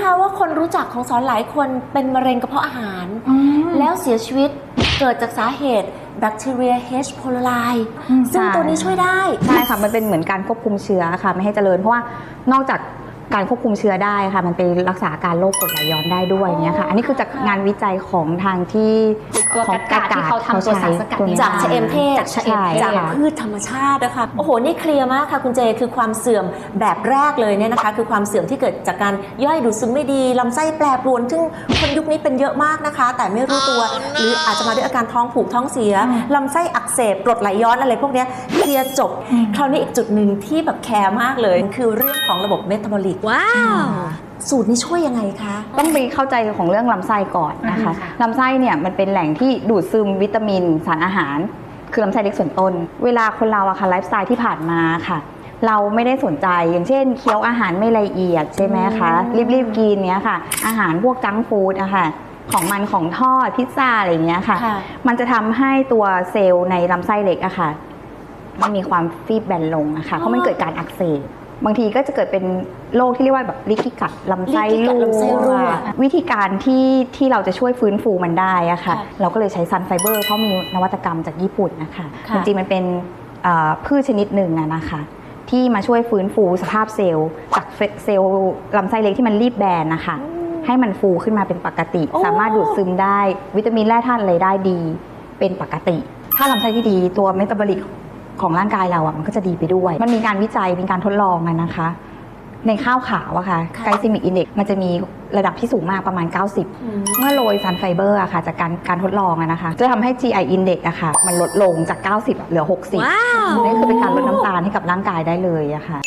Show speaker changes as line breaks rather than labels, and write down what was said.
คะว่าคนรู้จักของสอนหลายคนเป็นมะเร็งกระเพาะอาหาร แล้วเสียชีวิตเกิดจากสาเหตุแบคทีเรีย H. pylori
อืม
ซึ่ง
ใช่
ตัวนี้ช่วยได้
ใช่ค่ะ มันเป็นเหมือนการควบคุมเชื้อค่ะ ไม่ให้เจริญ เพราะว่านอกจากการควบคุมเชื้อได้ค่ะ มันไปรักษาอาการโรคกรดไหลย้อนได้ด้วยอย่างเนี้ยค่ะ อันนี้คือจากงานวิจัยของทางที่
ตัว
ของ
กากาที่เขาทำตัวสารสกัด
ตัวนี้
จากชะเอมเทศ
จากชะเอมเทศ
จากพืชธรรมชาตินะคะโอ้โหนี่เคลียร์มากค่ะคุณเจคือความเสื่อมแบบแรกเลยเนี่ยนะคะ คือความเสื่อมที่เกิดจากการย่อยดูดซึมไม่ดีลำไส้แปรปรวน ซึ่งคนยุคนี้เป็นเยอะมากนะคะ แต่ไม่รู้ตัว หรืออาจจะมาด้วยอาการท้องผูกท้องเสียลำไส้อักเสบกรดไหลย้อนอะไรพวกเนี้ยเคลียร์จบคราวนี้อีกจุดหนึ่งที่แบบแคร์มากเลย คือเรื่องของระบบเมตาบอลิก
ว้าว
สูตรนี้ช่วยยังไงคะ
ต้องไปเข้าใจของเรื่องลำไส้ก่อนนะคะ
อืมค่ะ
ลำไส้เนี่ยมันเป็นแหล่งที่ดูดซึมวิตามิน สารอาหาร คือลำไส้เล็กส่วนต้น เวลาคนเราอะค่ะไลฟ์สไตล์ที่ผ่านมาค่ะ เราไม่ได้สนใจอย่างเช่น เคี้ยวอาหารไม่ละเอียดใช่ไหมคะรีบๆกินเนี้ยค่ะ อาหารพวกจังก์ฟู้ดอะค่ะของมันของทอดพิซซ่าอะไรอย่างเงี้ยค่ะ
ค่ะ
มันจะทำให้ตัวเซลล์ในลำไส้เล็กอะค่ะ มันมีความฟีบแบนลงนะคะเพราะมันเกิดการอักเสบ บางทีก็จะเกิดเป็นโรคที่เรียกว่าแบบลิกิกัดลำไส้
ลิกิกัดลำไส้รั่
รั่
ว
ววิธีการที่ที่เราจะช่วยฟื้นฟูมันได้อะค่ะ
ค่ะ
เราก็เลยใช้ซันไฟเบอร์เพราะมีนวัตกรรมจากญี่ปุ่นนะคะ
ค่ะ
จริงๆมันเป็นเอ่อพืชชนิดหนึ่งอะนะคะ ที่มาช่วยฟื้นฟูสภาพเซลล์จากเซลล์ลำไส้เล็กที่มันรีบแบนนะคะ ให้มันฟูขึ้นมาเป็นปกติ
โอ้
สามารถดูดซึมได้ วิตามินแร่ธาตุอะไรได้ดี เป็นปกติ ถ้าลำไส้ที่ดีตัวเมตาบอลิก ของร่างกายเราอะมันก็จะดีไปด้วย มันมีการวิจัยมีการทดลองอะนะคะ ในข้าวขาวอะค่ะ
ค่ะ
ไกลซิมิกอินเด็กมันจะมีระดับที่สูงมากประมาณ 90 เมื่อโรยซันไฟเบอร์อะค่ะ จากการการทดลองอะนะคะ จะทำให้ GI index อะค่ะ มันลดลงจาก 90 เหลือ 60
ว้าว
นี่คือเป็นการลดน้ำตาลให้กับร่างกายได้เลยอะค่ะ